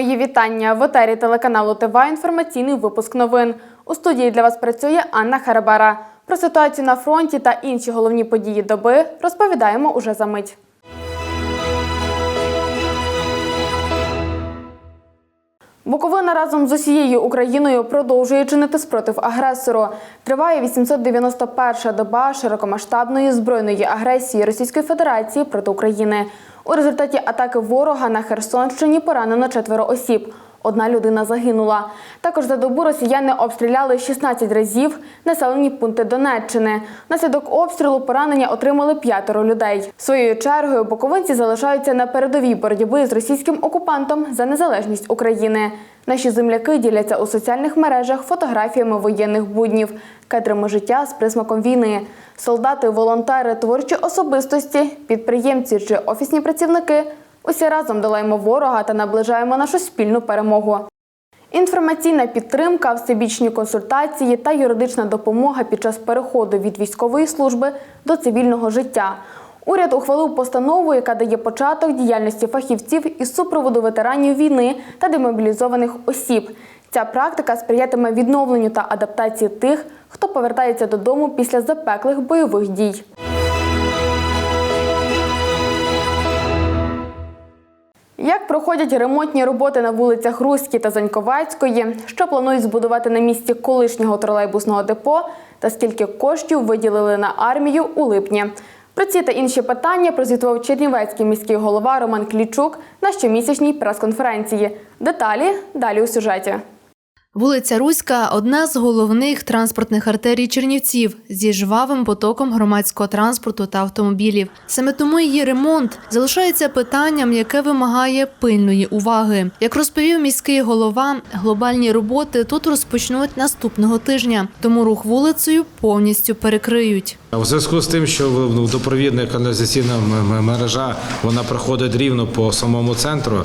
Мої вітання в етері телеканалу ТВ інформаційний випуск новин. У студії для вас працює Анна Харабара. Про ситуацію на фронті та інші головні події доби розповідаємо уже за мить. Буковина разом з усією Україною продовжує чинити спротив агресору. Триває 891-ша доба широкомасштабної збройної агресії Російської Федерації проти України. У результаті атаки ворога на Херсонщині поранено четверо осіб. Одна людина загинула. Також за добу росіяни обстріляли 16 разів населені пункти Донеччини. Наслідок обстрілу поранення отримали п'ятеро людей. Своєю чергою боковинці залишаються на передовій боротьби з російським окупантом за незалежність України. Наші земляки діляться у соціальних мережах фотографіями воєнних буднів, кадрами життя з присмаком війни. Солдати, волонтери, творчі особистості, підприємці чи офісні працівники – усі разом долаємо ворога та наближаємо нашу спільну перемогу. Інформаційна підтримка, всебічні консультації та юридична допомога під час переходу від військової служби до цивільного життя. Уряд ухвалив постанову, яка дає початок діяльності фахівців із супроводу ветеранів війни та демобілізованих осіб. Ця практика сприятиме відновленню та адаптації тих, хто повертається додому після запеклих бойових дій. Як проходять ремонтні роботи на вулицях Руській та Заньковецької, що планують збудувати на місці колишнього тролейбусного депо, та скільки коштів виділили на армію у липні? Про ці та інші питання прозвітував Чернівецький міський голова Роман Клічук на щомісячній прес-конференції. Деталі далі у сюжеті. Вулиця Руська одна з головних транспортних артерій Чернівців зі жвавим потоком громадського транспорту та автомобілів. Саме тому її ремонт залишається питанням, яке вимагає пильної уваги. Як розповів міський голова, глобальні роботи тут розпочнуть наступного тижня, тому рух вулицею повністю перекриють. У зв'язку з тим, що ну, допровідна каналізаційна мережа вона проходить рівно по самому центру,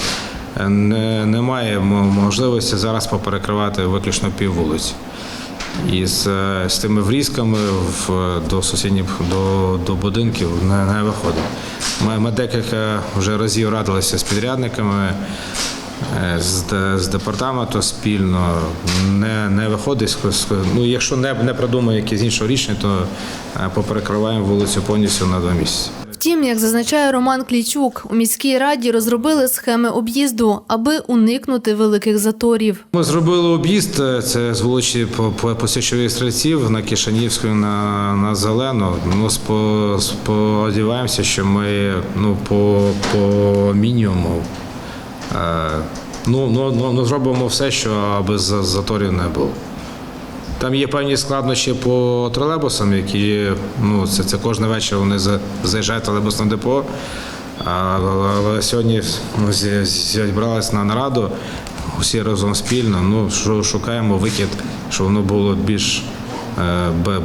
не, немає можливості зараз поперекривати виключно пів вулиці. І з, е, з тими врізками в, до сусідніх до, до будинків не, не виходить. Ми, ми декілька вже разів радилися з підрядниками. е, З, з департаменту спільно не, не виходить. Ну, якщо не, не придумає якісь інші рішення, то е, поперекриваємо вулицю повністю на два місяці. Втім, як зазначає Роман Клічук, у міській раді розробили схеми об'їзду, аби уникнути великих заторів. Ми зробили об'їзд, е, це з вулиці по, по, по Січових стрільців на Кишанівську на, на Зелену. Ну, сподіваємося, що ми ну, по, по мінімуму е, ну, ну, ну, ну, зробимо все, що аби за- заторів не було. Там є певні складнощі по тролейбусам, які ну, це, це кожен вечір вони заїжджають тролейбусне депо. Але сьогодні ну, зібралися на нараду усі разом спільно. Ну, шукаємо вихід, щоб воно було більш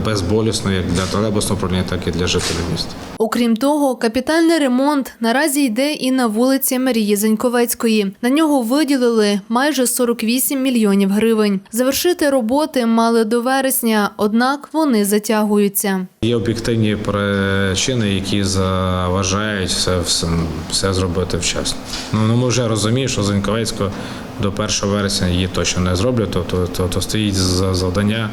безболісно як для тролейбусного управління, так і для жителів міста. Окрім того, капітальний ремонт наразі йде і на вулиці Марії Заньковецької. На нього виділили майже 48 мільйонів гривень. Завершити роботи мали до вересня, однак вони затягуються. Є об'єктивні причини, які заважають все, все, все зробити вчасно. Ну, ну ми вже розуміємо, що Заньковецько до 1 вересня її точно не зроблять, то, то, то, то стоїть за завдання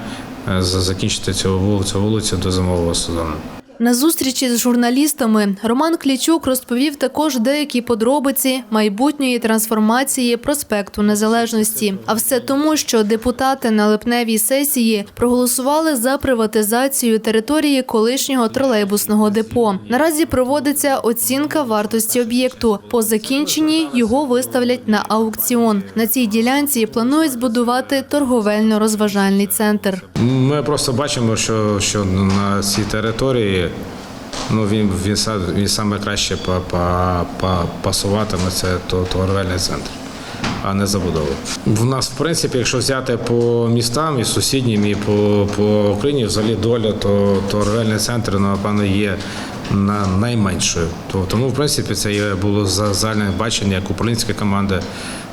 е, закінчити цю вулицю, вулицю до зимового сезону. На зустрічі з журналістами Роман Клічук розповів також деякі подробиці майбутньої трансформації проспекту Незалежності. А все тому, що депутати на липневій сесії проголосували за приватизацію території колишнього тролейбусного депо. Наразі проводиться оцінка вартості об'єкту. По закінченні його виставлять на аукціон. На цій ділянці планують збудувати торговельно-розважальний центр. Ми просто бачимо, що, що на цій території ну, він, він, са- він саме краще па- па- па- пасуватиме це то- центр. А не забудова. В нас, в принципі, якщо взяти по містам і сусіднім, і по, по Україні, взагалі доля, то торговельний центр, ну, напевно, є на найменшою. То- Тому, в принципі, це є було за- загальне бачення як управлінської команди,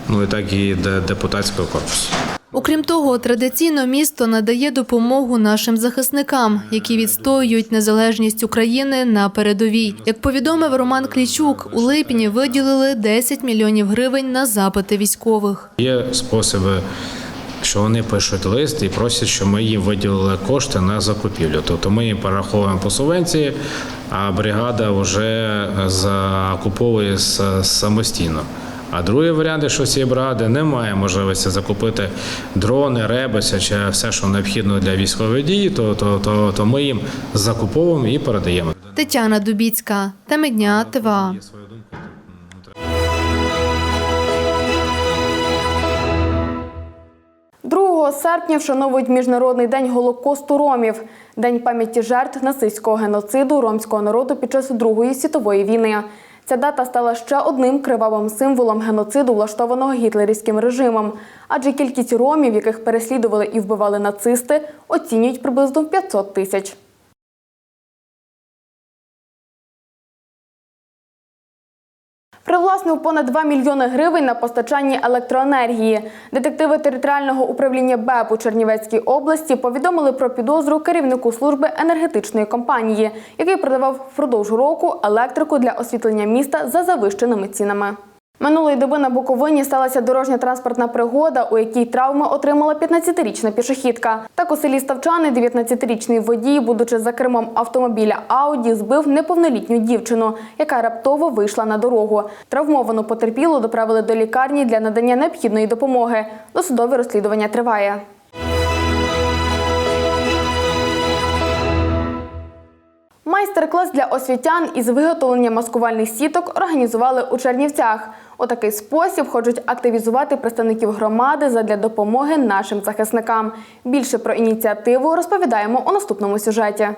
ну і так і депутатського корпусу. Окрім того, традиційно місто надає допомогу нашим захисникам, які відстоюють незалежність України на передовій. Як повідомив Роман Клічук, у липні виділили 10 мільйонів гривень на запити військових. Є способи, що вони пишуть лист і просять, щоб ми їм виділили кошти на закупівлю. Тобто ми їм перераховуємо по субвенції, а бригада вже закуповує самостійно. А другий варіант, якщо цієї бригади немає можливості закупити дрони, ребеся чи все, що необхідно для військової дії, то, то, то, то ми їм закуповуємо і передаємо. Тетяна Дубіцька, теми дня ТВА. 2 серпня вшановують Міжнародний день Голокосту ромів, день пам'яті жертв нацистського геноциду ромського народу під час Другої світової війни. Ця дата стала ще одним кривавим символом геноциду, влаштованого гітлерівським режимом. Адже кількість ромів, яких переслідували і вбивали нацисти, оцінюють приблизно в 500 тисяч. Привласнив понад 2 мільйони гривень на постачанні електроенергії. Детективи територіального управління БЕП у Чернівецькій області повідомили про підозру керівнику служби енергетичної компанії, який продавав впродовж року електрику для освітлення міста за завищеними цінами. Минулої доби на Буковині сталася дорожня транспортна пригода, у якій травми отримала 15-річна пішохідка. Так у селі Ставчани 19-річний водій, будучи за кермом автомобіля Ауді, збив неповнолітню дівчину, яка раптово вийшла на дорогу. Травмовану потерпілу доправили до лікарні для надання необхідної допомоги. Досудове розслідування триває. Майстер-клас для освітян із виготовлення маскувальних сіток організували у Чернівцях. У такий спосіб хочуть активізувати представників громади задля допомоги нашим захисникам. Більше про ініціативу розповідаємо у наступному сюжеті.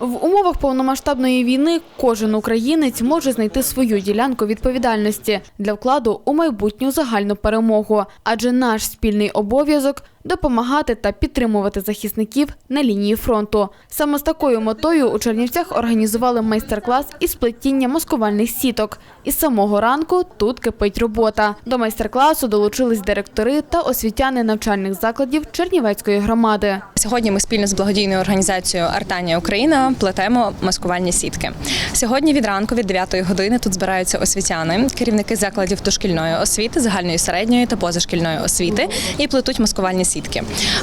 В умовах повномасштабної війни кожен українець може знайти свою ділянку відповідальності для вкладу у майбутню загальну перемогу, адже наш спільний обов'язок допомагати та підтримувати захисників на лінії фронту. Саме з такою метою у Чернівцях організували майстер-клас із плетіння маскувальних сіток. Із самого ранку тут кипить робота. До майстер-класу долучились директори та освітяни навчальних закладів Чернівецької громади. Сьогодні ми спільно з благодійною організацією Артанія Україна плетемо маскувальні сітки. Сьогодні від ранку, від 9 години, тут збираються освітяни, керівники закладів дошкільної освіти, загальної середньої та позашкільної освіти і плетуть маскувальні.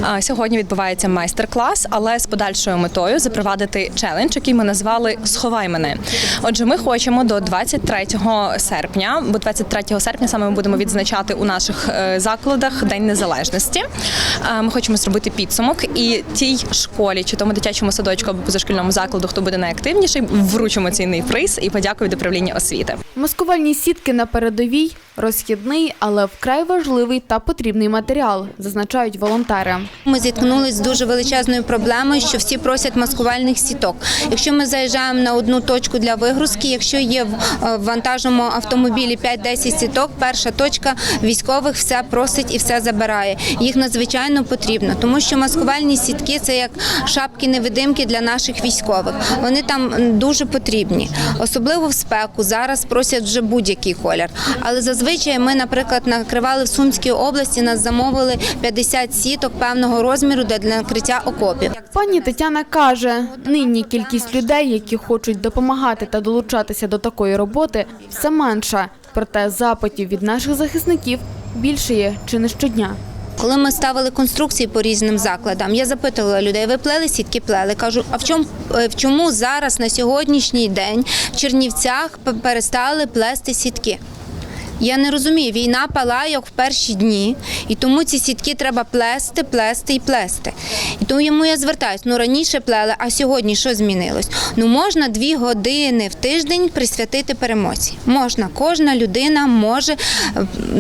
А, Сьогодні відбувається майстер-клас, але з подальшою метою запровадити челендж, який ми назвали Сховай мене. Отже, ми хочемо до 23 серпня, бо 23 серпня саме ми будемо відзначати у наших е, закладах День Незалежності. Ми хочемо зробити підсумок і тій школі, чи тому дитячому садочку або позашкільному закладу, хто буде найактивніший, вручимо цінний приз і подякую до управління освіти. Маскувальні сітки на передовій розхідний, але вкрай важливий та потрібний матеріал, зазначають волонтери. Ми зіткнулися з дуже величезною проблемою, що всі просять маскувальних сіток. Якщо ми заїжджаємо на одну точку для вигрузки, якщо є в е, вантажному автомобілі 5-10 сіток, перша точка військових все просить і все забирає. Їх надзвичайно потрібно, тому що маскувальні сітки це як шапки-невидимки для наших військових. Вони там дуже потрібні, особливо в спеку. Зараз просять вже будь-який колір. Але зазвичай ми, наприклад, накривали в Сумській області, нас замовили 50 сіток певного розміру для для накриття окопів. Пані Тетяна каже, нині кількість людей, які хочуть допомагати та долучатися до такої роботи, все менша. Проте запитів від наших захисників більше є чи не щодня. Коли ми ставили конструкції по різним закладам, я запитувала людей, ви плели сітки, плели. Кажу, а в чому в чому зараз на сьогоднішній день в Чернівцях перестали плести сітки? Я не розумію, війна палає в перші дні, і тому ці сітки треба плести, плести і плести. І тому я звертаюсь, ну раніше плели, а сьогодні що змінилось? Ну можна дві години в тиждень присвятити перемозі. Можна, кожна людина може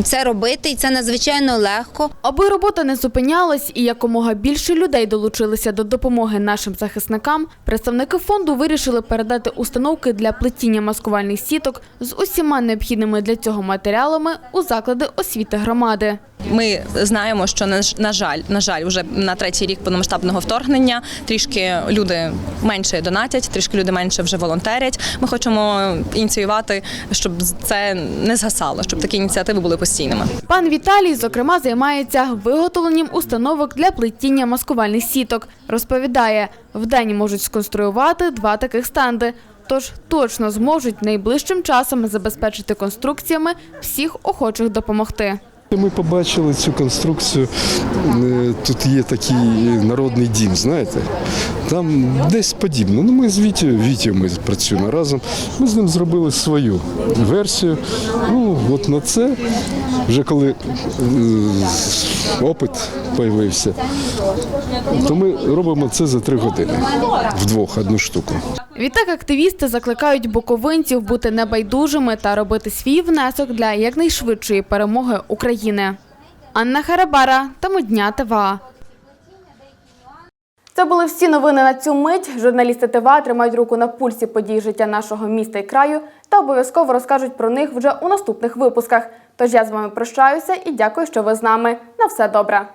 це робити, і це надзвичайно легко. Аби робота не зупинялась і якомога більше людей долучилися до допомоги нашим захисникам, представники фонду вирішили передати установки для плетіння маскувальних сіток з усіма необхідними для цього матеріалами матеріалами у заклади освіти громади. Ми знаємо, що на, жаль, на жаль, вже на третій рік повномасштабного вторгнення трішки люди менше донатять, трішки люди менше вже волонтерять. Ми хочемо ініціювати, щоб це не згасало, щоб такі ініціативи були постійними. Пан Віталій, зокрема, займається виготовленням установок для плетіння маскувальних сіток. Розповідає, вдень можуть сконструювати два таких стенди. Тож точно зможуть найближчим часом забезпечити конструкціями всіх охочих допомогти. Ми побачили цю конструкцію. е, Тут є такий народний дім, знаєте. Там десь подібно. Ну, ми з Вітю, Вітю ми працюємо разом. Ми з ним зробили свою версію. Ну, от на це, вже коли е, опит з'явився, то ми робимо це за три години. Вдвох одну штуку. Відтак активісти закликають буковинців бути небайдужими та робити свій внесок для якнайшвидшої перемоги України. Анна Харабара та Модня ТВА. Це були всі новини на цю мить. Журналісти ТВА тримають руку на пульсі подій життя нашого міста і краю та обов'язково розкажуть про них вже у наступних випусках. Тож я з вами прощаюся і дякую, що ви з нами. На все добре.